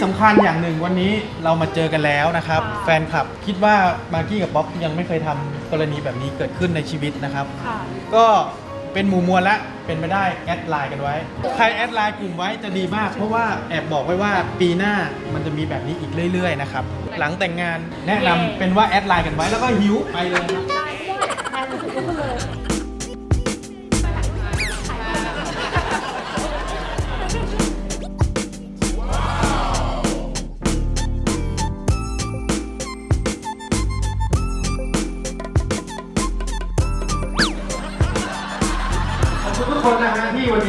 ที่สำคัญอย่างหนึ่งวันนี้เรามาเจอกันแล้วนะครับ ค่ะแฟนคลับคิดว่ามากกี้กับป๊อกยังไม่เคยทำกรณีแบบนี้เกิดขึ้นในชีวิตนะครับ ค่ะ ก็เป็นหมู่มวลละเป็นไปได้แอดไลน์กันไว้ ใครแอดไลน์กลุ่มไว้จะดีมาก เพราะว่าแอบบอกไว้ว่าปีหน้ามันจะมีแบบนี้อีกเรื่อยๆนะครับหลังแต่งงานแนะนำเป็นว่าแอดไลน์กันไว้แล้วก็หิวไปเลยครับ ได้ด้วย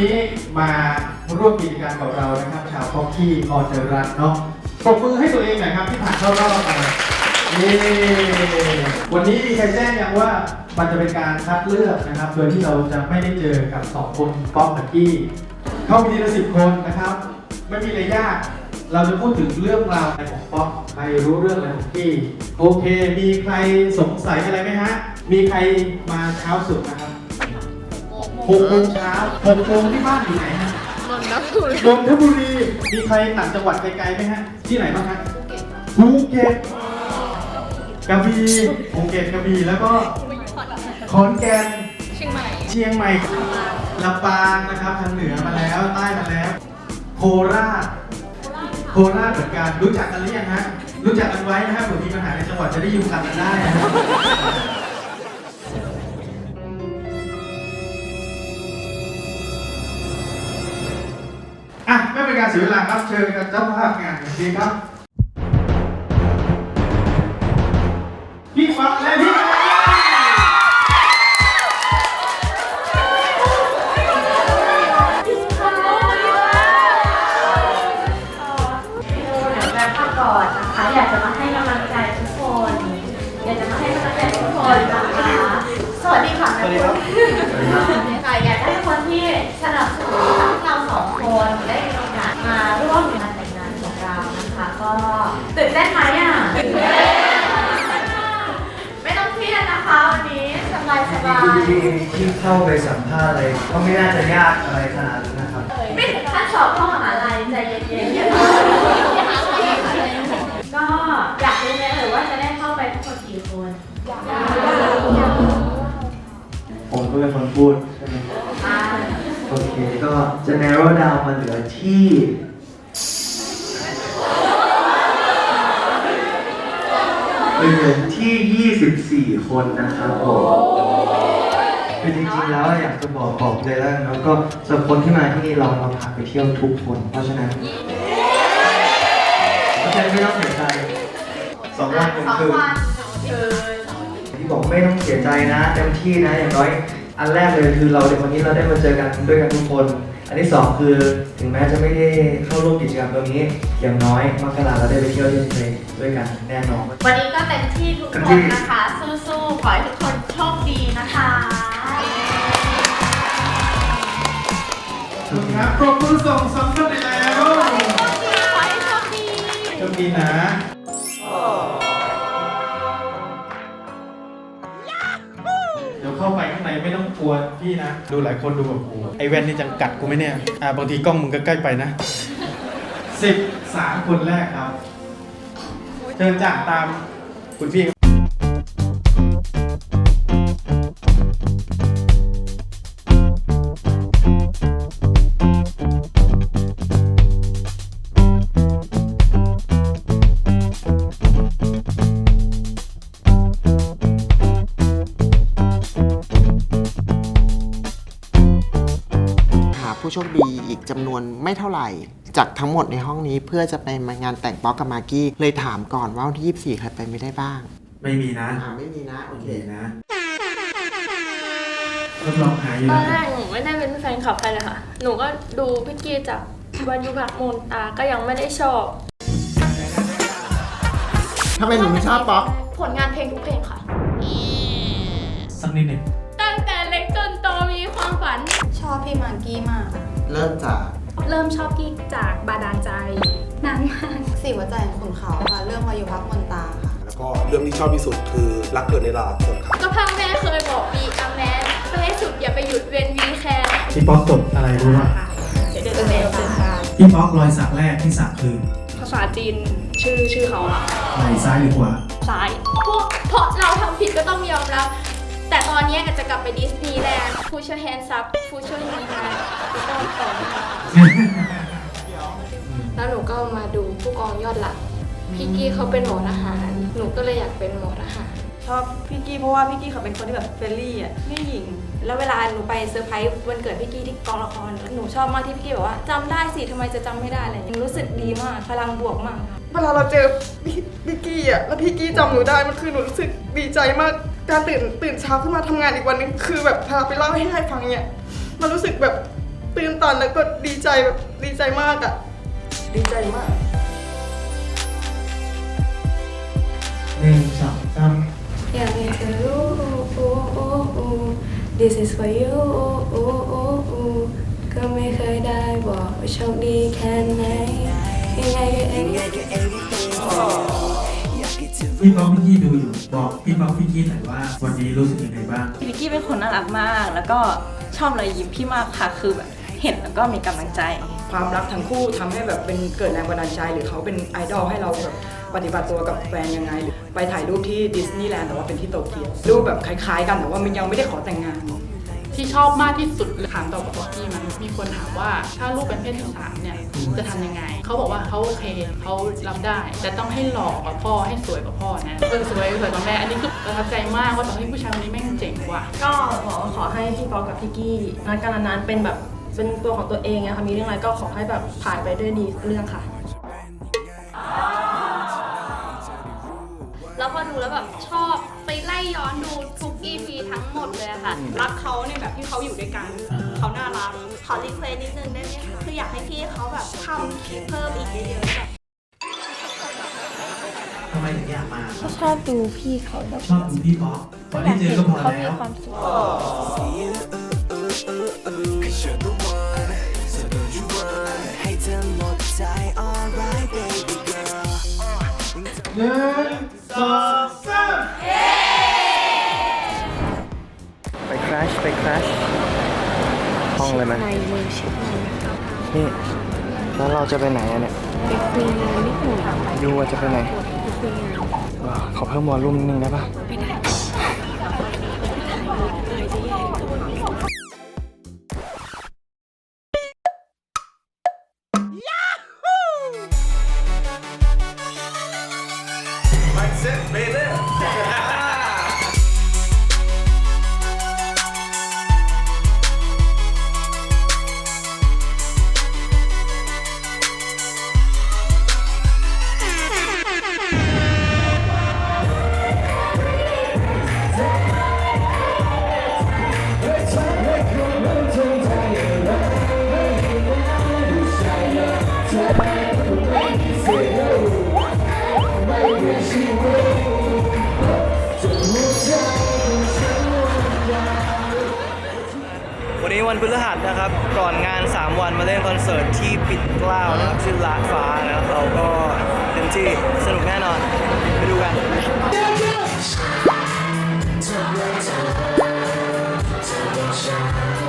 นี้มาร่วมกิจกรรมกับเรานะครับ ชาวพ็อกกี้ออนเดอรันเนาะปรบมือให้ตัวเองหน่อยครับที่ผ่านเข้ารอบมานี่วันนี้มีใครแจ้งยังว่ามันจะเป็นการคัดเลือกนะครับ โดยที่เราจะไม่ได้เจอกับสองคนป๊อกกับกี้เข้าไปทีละสิบคนนะครับ ไม่มีอะไรยาก เราจะพูดถึงเรื่องราวอะไรของป๊อกใครรู้เรื่องอะไรของกี้โอเค มีใครสงสัยอะไรไหมฮะ มีใครมาเช้าสุดนะครับ หกโมงเช้าหกโมงที่บ้านอยู่ไหนฮะนนทบุรีนนทบุรี มีใครต่างจังหวัดไกลๆไหมฮะ ที่ไหนบ้างฮะภูเก็ตกระบี่ภูเก็ตกระบี่แล้วก็ขอนแก่นเชียงใหม่เชียงใหม่ลำปางนะครับทางเหนือมาแล้วใต้มาแล้ว โคราชโคราชเหมือนกันรู้จักกันหรือยังฮะรู้จักกันไว้นะฮะเผื่อมีปัญหาในจังหวัดจะได้ยุ่งกันกันได้นะ เป็นการเสียเวลาครับ เชิญกับเจ้าภาพงานดีครับ ที่ที่เข้าไปสัมภาษณ์อะไรก็ไม่น่าจะยากอะไรขนาดนั้นนะครับ ไม่ถึงขั้นสอบเข้ามหาลัยใจเย็นๆอย่าก็อยากรู้ไหมเอ่ยว่าจะได้เข้าไปทั้งหมดกี่คน ผมก็เป็นคนพูดใช่ไหมอ่าโอเคก็จะ narrow down มาเหลือที่เหลือ ที่ 24 คนนะครับผมคือจริงๆแล้วอยากจะบอกบอกเลยแล้วกันเนาะก็สำหรับคนที่มาที่นี่เราเราพาไปเที่ยวทุกคน เพราะฉะนั้นเพราะฉะนั้นไม่ต้องเสียใจสองวันหนึ่งสองคืนคือที่บอกไม่ต้องเสียใจนะเต็มที่นะอย่างน้อยอันแรกเลยคือเราในวันนี้เราได้มาเจอกันด้วยกันทุกคน อันที่สองคือถึงแม้จะไม่ได้เข้าร่วมกิจกรรมตรงนี้อย่างน้อยมกราเราได้ไปเที่ยวที่ทะเลด้วยกันแน่นอน วันนี้ก็เต็มที่ทุกเต็มคที่นนะคะ สู้ๆ ขอให้ทุกคนโชคดีนะคะขอบคุณครับปรบมือส่งสำเร็จแล้วขอให้โชคดี โชคดีนะ ดี๋ยวเข้าไปข้างในไม่ต้องกลัวพี่นะ ดูหลายคนดูแบบโอ้โหไอแว่นนี่จังกัดกูไหมเนี่ย อ่าบางทีกล้องมึงก็ใกล้ไปนะสิบสามคนแรกครับ เชิญจากตามคุณพี่ ผู้โชคดีอีกจำนวนไม่เท่าไหร่ จากทั้งหมดในห้องนี้เพื่อจะไปงานแต่งป๊อกกับมากกี้ เลยถามก่อนว่าวันที่ 24ใครไปไม่ได้บ้างไม่มีนะอ่าไม่มีนะ โอโอเคเค นะทดลองหาอยู่ตอนนะแรกหนูไม่ได้เป็นแฟนคลับใครเลยค่ะ หนูก็ดูพี่กี้จากวันยุพักมูลตาก็ยังไม่ได้ชอบทำไมหนูไม่ชอบป๊อกผลงานเพลงทุกเพลงค่ะ สักนิดหนึ่ง อบพี่มากกี้มาก เริ่มจากเริ่มชอบกี้จากบาดาลใจนานมากสี่หัวใจของขุนเขาค่ะ เรื่องวายุพักมนตาค่ะ แล้วก็เรื่องที่ชอบที่สุดคือรักเกิดในลาคนครับก็พ่อแม่เคยบอกบีอาแมนไปให้สุดอย่าไปหยุดเว้นวีแคร์พี่ป๊อกจดอะไรรู้ป่ะเดี๋ยวเดี๋ยวเดี๋ยวเดี๋ยวพี่ป๊อกรอยสักแรกที่สักคือเขาษาจีนชื่อชื่อเขาอะไหนซ้ายหรือขวาซ้ายพวกเพราะเราทำผิดก็ต้องยอมรับ แต่ตอนนี้ก็จะกลับไปดิสนีย์แลนด์ Future Hands Up Future Hands Up แล้วก็ต่อนะคะแล้วหนูก็มาดูผู้กองยอดหลักพี่กี้เขาเป็นหมอทหาร หนูก็เลยอยากเป็นหมอทหาร ชอบพี่กี้เพราะว่าพี่กี้เขาเป็นคนที่แบบเฟรนลี่อะไม่หญิง แล้วเวลาหนูไปเซอร์ไพรส์วันเกิดพี่กี้ที่กองละคร หนูชอบมากที่พี่กี้บอกว่าจำได้สิทำไมจะจำไม่ได้อะไรอย่างเงี้ยรู้สึกดีมาก พลังบวกมากค่ะเวลาเราเจอพี่พี่กี้อะ แล้วพี่กี้จำหนูได้ มันคือหนูรู้สึกดีใจมาก การตื่นตื่นเช้าขึ้นมาทำงานอีกวันนึงคือแบบพาไปเล่าให้ใครฟังเนี่ยมันรู้สึกแบบตื่นตันแล้วก็ดีใจแบบดีใจมากอะดีใจมาก หนึ่งสองสามอยากให้เธอรู้โอ้โอ้โอ้ This is for you โอ้โอ้โอ้ก็ไม่เคยได้บอกว่าโชคดีแค่ไหนยังไงก็เอง พี่ป๊อกพี่กี้ดูอยู่บอกพี่ป๊อกพี่กี้หน่อยว่า วันนี้รู้สึกยังไงบ้างพี่กี้เป็นคนน่ารักมาก แล้วก็ชอบรอยยิ้มพี่มากค่ะคือแบบเห็นแล้วก็มีกำลังใจ ความรักทั้งคู่ทำให้แบบเป็นเกิดแรงบันดาลใจ หรือเขาเป็นไอดอลให้เราแบบปฏิบัติตัวกับแฟนยังไงหรือไปถ่ายรูปที่ดิสนีย์แลนด์แต่ว่าเป็นที่โตเกียวรูปแบบคล้ายๆ กันแต่ว่ามันยังไม่ได้ขอแต่งงาน ที่ชอบมากที่สุดถามต่อกับป๊อกกี้มันมีคนถามว่าถ้าลูกเป็นเพศที่สามเนี่ยจะทำยังไง เขาบอกว่าเขาโอเคเขารับได้ แต่ต้องให้หล่อกว่าพ่อให้สวยกว่าพ่อนะเออสวยสวยกว่าแม่อันนี้คือประทับใจมากว่าตอนที่ผู้ชายคนนี้แม่งเจ๋งกว่าก็ขอขอให้พี่ป๊อกกับพี่กี้รักกันนานๆเป็นแบบเป็นตัวของตัวเองนะคะมีเรื่องอะไรก็ขอให้แบบผ่านไปด้วยดีเรื่องค่ะ แล้วพอดูแล้วแบบชอบไปไล่ ย้อนดูทุก EP ทั้งหมดเลยอะค่ะ รักเขาในแบบที่เขาอยู่ด้วยกัน เขาน่ารัก ขอรีเควสนิดนึงได้ไหมคะคืออยากให้พี่เขาแบบทำคลิปเพิ่มอีกเยอะๆแบบทำไมถึงอยากมาชอบดูพี่เขาแบบชอบดูพี่ป๊อกตอนที่เจอก็พอเขามีแล้ว ความสุขหนึ่งสองสามไป คราชไปคราชห้องเลยไหมในมือชิดในนี่ แล้วเราจะไปไหนอะเนี่ยไปคุยงานนิดหน่อยยูว่าจะไปไหน ไปคุยงาน ว้าวขอเพิ่มวอลลุ่มนิดนึงได้ปะ วันนี้วันพฤหัสนะครับ ก่อนงาน 3 วันมาเล่นคอนเสิร์ตที่ปิดกล้าวนะครับชื่อลาดฟ้านะครับ เราก็เต็มที่สนุกแน่นอน ไปดูกันเ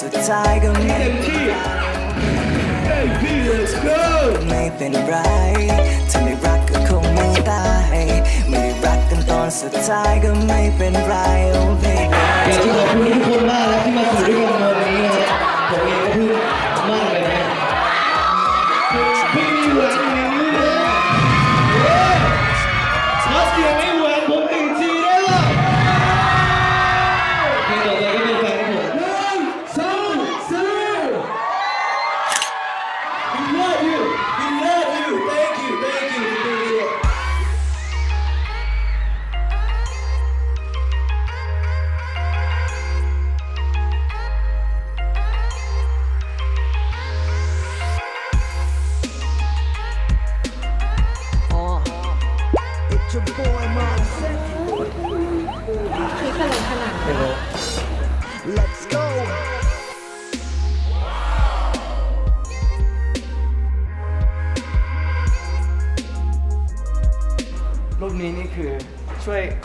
สุดท้ายก็ไม่เป็นไรไม่เป็นไรถ้าไม่รักก็คงไม่ตาย ไม่รักกันตอนสุดท้ายก็ไม่เป็นไร oh baby อยากจะขอบคุณทุกคนมากนะที่มาสู่ด้วยกันในวันนี้นะผมเ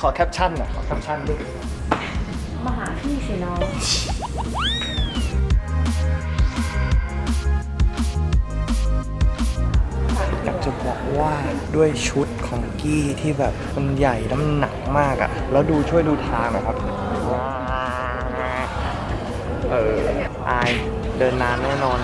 ขอแคปชั่นหน่อยขอแคปชั่นด้วยมาหาพี่สิน้องอยากจะบอกว่าด้วยชุดของกี้ที่แบบมันใหญ่น้ำหนักมากอะ่ะ แล้วดูช่วยดูทางหน่อยครับ เออ อายเดินนานแน่นอน